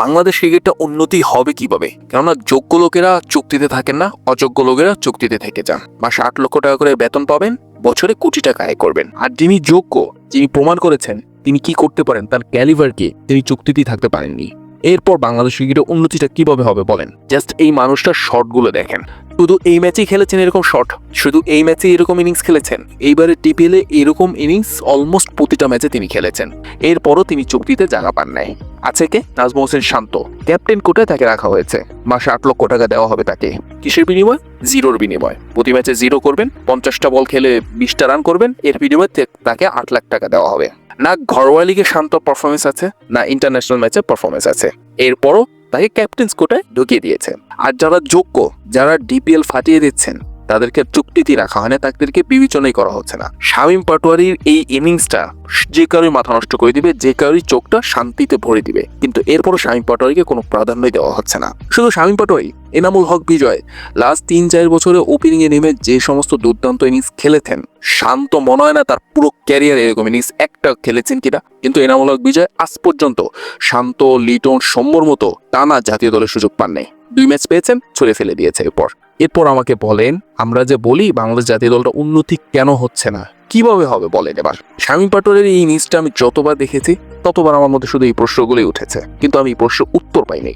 বাংলাদেশ ক্রিকেটটা উন্নতি হবে কীভাবে? কেননা যোগ্য লোকেরা চুক্তিতে থাকেন না, অযোগ্য লোকেরা চুক্তিতে থেকে যান। মাসে আট লক্ষ টাকা করে বেতন পাবেন, বছরে কোটি টাকা আয় করবেন। আর যিনি যোগ্য, যিনি প্রমাণ করেছেন, তিনি কি করতে পারেন, তার ক্যালিভার কি তিনি চুক্তিতেই থাকতে পারেননি। এরপর বাংলাদেশ ক্রিকেটের উন্নতিটা কীভাবে হবে বলেন? জাস্ট এই মানুষটার শটগুলো দেখেন। শুধু এই ম্যাচেই খেলেছেন এরকম শট শুধু এই ম্যাচে এরকম ইনিংস খেলেছেন? এইবারে টিপিএলে এরকম ইনিংস অলমোস্ট প্রতিটা ম্যাচে তিনি খেলেছেন। এরপরও তিনি চুক্তিতে জায়গা পান নাই। আছে কে? নাজমুল হোসেন শান্ত। ক্যাপ্টেন কোটায় তাকে রাখা হয়েছে। মাসে আট লক্ষ টাকা দেওয়া হবে তাকে। কিসের বিনিময়? জিরোর বিনিময়। প্রতি ম্যাচে জিরো করবেন, পঞ্চাশটা বল খেলে বিশটা রান করবেন, এর বিনিময়ে তাকে আট লাখ টাকা দেওয়া হবে। না ঘরোয়া লিগে শান্ত পারফরমেন্স আছে, না ইন্টারন্যাশনাল ম্যাচে পারফরমেন্স আছে। এরপরও তাকে ক্যাপ্টেন্স কোটায় ঢুকিয়ে দিয়েছে। আর যারা যোগ্য, যারা ডিপিএল ফাটিয়ে দিচ্ছেন তাদেরকে চুক্তিতে রাখা হয় না, তাদেরকে বিবেচনাই করা হচ্ছে না। শামীম পাটোয়ারির এই ইনিংসটা যে কারোর মাথা নষ্ট করে দিবে, যে কারোর চোখটা শান্তিতে ভরে দিবে। কিন্তু এরপরও শামীম পাটোয়ারিকে কোনো প্রাধান্যই দেওয়া হচ্ছে না। শুধু শামীম পাটোয়ারি, এনামুল হক বিজয় লাস্ট তিন চার বছরে ওপেনিংয়ে নেমে যে সমস্ত দুর্দান্ত ইনিংস খেলেছেন, শান্ত মনে হয় না, তার পুরো ক্যারিয়ার এরকম ইনিংস একটা খেলেছেন কিনা? কিন্তু এনামুল হক বিজয় আজ পর্যন্ত শান্ত, লিটন সম্বর মতো টানা জাতীয় দলের সুযোগ পান নাই দুই ম্যাচ পেয়েছেন, ছড়ে ফেলে দিয়েছে এরপর। এরপর আমাকে বলেন, আমরা যে বলি, বাংলাদেশ জাতীয় দলটা উন্নতি কেন হচ্ছে না? কীভাবে হবে বলেন এবার? স্বামী পাটোয়ারের এই ইনিংসটা আমি যতবার দেখেছি, ততবার আমার মধ্যে শুধু এই প্রশ্নগুলোই উঠেছে। কিন্তু আমি এই প্রশ্ন উত্তর পাইনি।